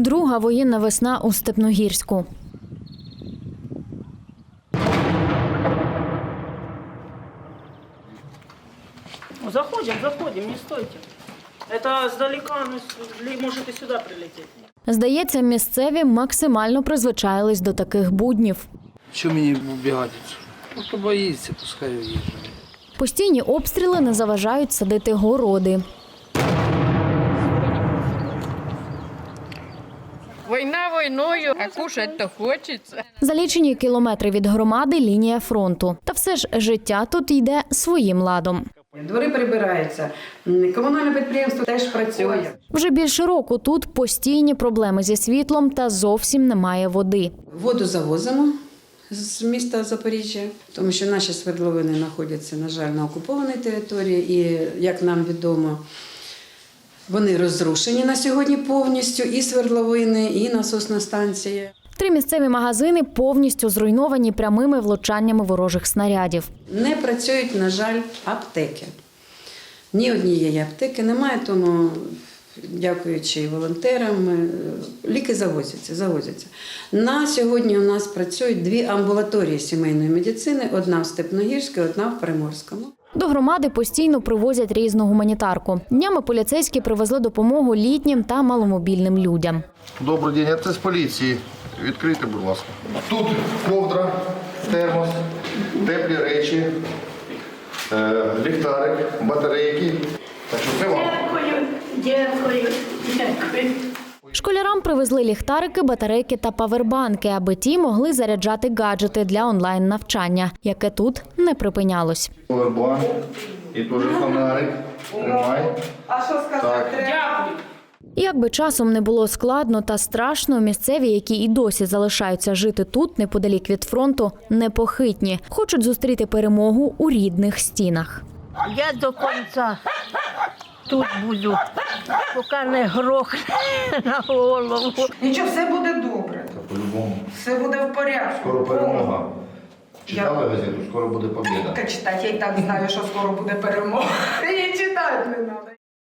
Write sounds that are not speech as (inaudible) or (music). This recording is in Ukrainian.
Друга воєнна весна у Степногірську. Ну, Заходим, заходим, не стойте. Это сдалека, ну, с- ли- может и сюда прилететь. Здається, місцеві максимально призвичаїлись до таких буднів. Що мені вбігати? Ну, то боїться, пускай їжджає. Постійні обстріли не заважають садити городи. Война войною, а кушать-то хочеться. За лічені кілометри від громади лінія фронту. Та все ж життя тут йде своїм ладом. Двори прибираються, комунальне підприємство теж працює. Вже більше року тут постійні проблеми зі світлом та зовсім немає води. Воду завозимо з міста Запоріжжя, тому що наші свердловини знаходяться, на жаль, на окупованій території, і як нам відомо, вони розрушені на сьогодні повністю і свердловини, і насосна станція. Три місцеві магазини повністю зруйновані прямими влучаннями ворожих снарядів. Не працюють, на жаль, аптеки. Ні однієї аптеки немає, тому, дякуючи волонтерам, е, ліки завозяться, завозяться. На сьогодні у нас працюють дві амбулаторії сімейної медицини: одна в Степногірській, одна в Приморському. До громади постійно привозять різну гуманітарку. Днями поліцейські привезли допомогу літнім та маломобільним людям. Добрий день, це з поліції. Відкрийте, будь ласка. Тут ковдра, термос, теплі речі, е, ліхтарик, батарейки. Так що це вам. Дякую, дякую, дякую. Школярам привезли ліхтарики, батарейки та павербанки, аби ті могли заряджати гаджети для онлайн навчання, яке тут не припинялось. Повербанк і теж фонарик. Тримай. А що сказати? Так. І якби часом не було складно та страшно, місцеві, які і досі залишаються жити тут, неподалік від фронту, непохитні, хочуть зустріти перемогу у рідних стінах. Я до кінця тут буду, поки не грохне на голову. Нічого, все буде добре. По-любому. Все буде в порядку. Скоро перемога. Читали газету, скоро буде побіда. Поки читати, я і так знаю, що скоро буде перемога. (laughs) Її читати не треба.